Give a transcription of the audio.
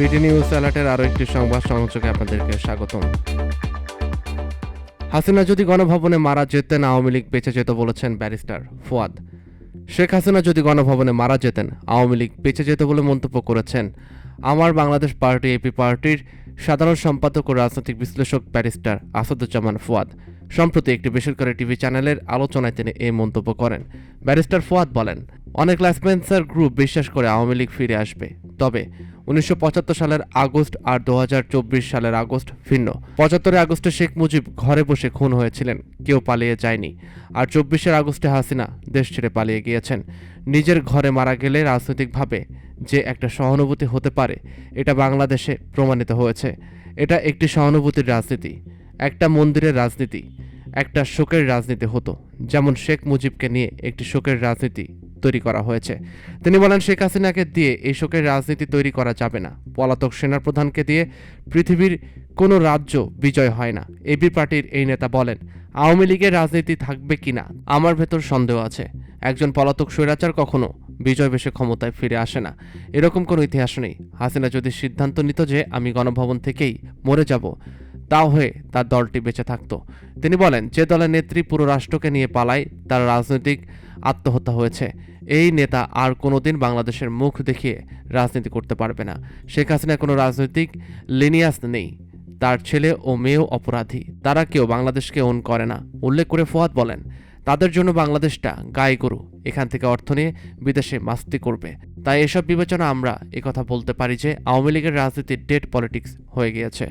BD news অ্যালার্টের আরও একটি সংবাদ সংযোগে আপনাদেরকে স্বাগতম। হাসিনা যদি গণভবনে মারা যেতেন, আওয়ামী লীগ বেঁচে যেত বলেছেন ব্যারিস্টার ফুয়াদ। শেখ হাসিনা যদি গণভবনে মারা যেতেন, আওয়ামী লীগ বেঁচে যেত বলে মন্তব্য করেছেন। আমার বাংলাদেশ পার্টি এপি পার্টির সাধারণ সম্পাদক ও রাজনৈতিক বিশ্লেষক ব্যারিস্টার আসাদুজ্জামান ফুয়াদ। সম্প্রতি একটি বেসরকারি টিভি চ্যানেলের আলোচনায় তিনি এই মন্তব্য করেন। ব্যারিস্টার ফুয়াদ বলেন, অনেক লাসপেন্সার গ্রুপ বিশ্বাস করে আওয়ামী লীগ ফিরে আসবে। তবে উনিশশো পঁচাত্তর সালের আগস্ট আর দু হাজার চব্বিশ সালের আগস্ট ভিন্ন। পঁচাত্তরে আগস্টে শেখ মুজিব ঘরে বসে খুন হয়েছিলেন। কেউ পালিয়ে যায়নি। আর চব্বিশের আগস্টে হাসিনা দেশ ছেড়ে পালিয়ে গিয়েছেন। নিজের ঘরে মারা গেলে রাজনৈতিকভাবে যে একটা সহানুভূতি হতে পারে, এটা বাংলাদেশে প্রমাণিত হয়েছে। এটা একটি সহানুভূতির রাজনীতি। একটা মন্দিরের রাজনীতি। একটা শোকের রাজনীতি হতো। যেমন শেখ মুজিবকে নিয়ে একটি শোকের রাজনীতি তৈরি করা হয়েছে। তিনি বলেন, শেখ হাসিনাকে দিয়ে এই শোকের রাজনীতি তৈরি করা যাবে না। পলাতক সেনাপ্রধানকে দিয়ে পৃথিবীর কোনো রাজ্য বিজয় হয় না। এবি পার্টির এই নেতা বলেন, আওয়ামী লীগের রাজনীতি থাকবে কিনা আমার ভেতর সন্দেহ আছে। একজন পলাতক স্বৈরাচার কখনো বিজয় বেশে ক্ষমতায় ফিরে আসে না। এরকম কোনো ইতিহাস নেই। হাসিনা যদি সিদ্ধান্ত নিত যে আমি গণভবন থেকেই মরে যাব, তাও হয়ে তার দলটি বেঁচে থাকতো। তিনি বলেন, যে দলের নেত্রী পুরো রাষ্ট্রকে নিয়ে পালায়, তার রাজনৈতিক আত্মহত্যা হয়েছে। এই নেতা আর কোনোদিন বাংলাদেশের মুখ দেখিয়ে রাজনীতি করতে পারবে না। শেখ হাসিনা কোনো রাজনৈতিক লিনিয়াস নেই। তার ছেলে ও মেয়েও অপরাধী। তারা কেউ বাংলাদেশকে ওন করে না। উল্লেখ করে ফোয়াদ বলেন, তাদের জন্য বাংলাদেশটা গায়ে গরু। এখান থেকে অর্থ নিয়ে বিদেশে মাস্তি করবে। তাই এসব বিবেচনা আমরা একথা বলতে পারি যে আওয়ামী লীগের রাজনীতি ডেট পলিটিক্স হয়ে গিয়েছে।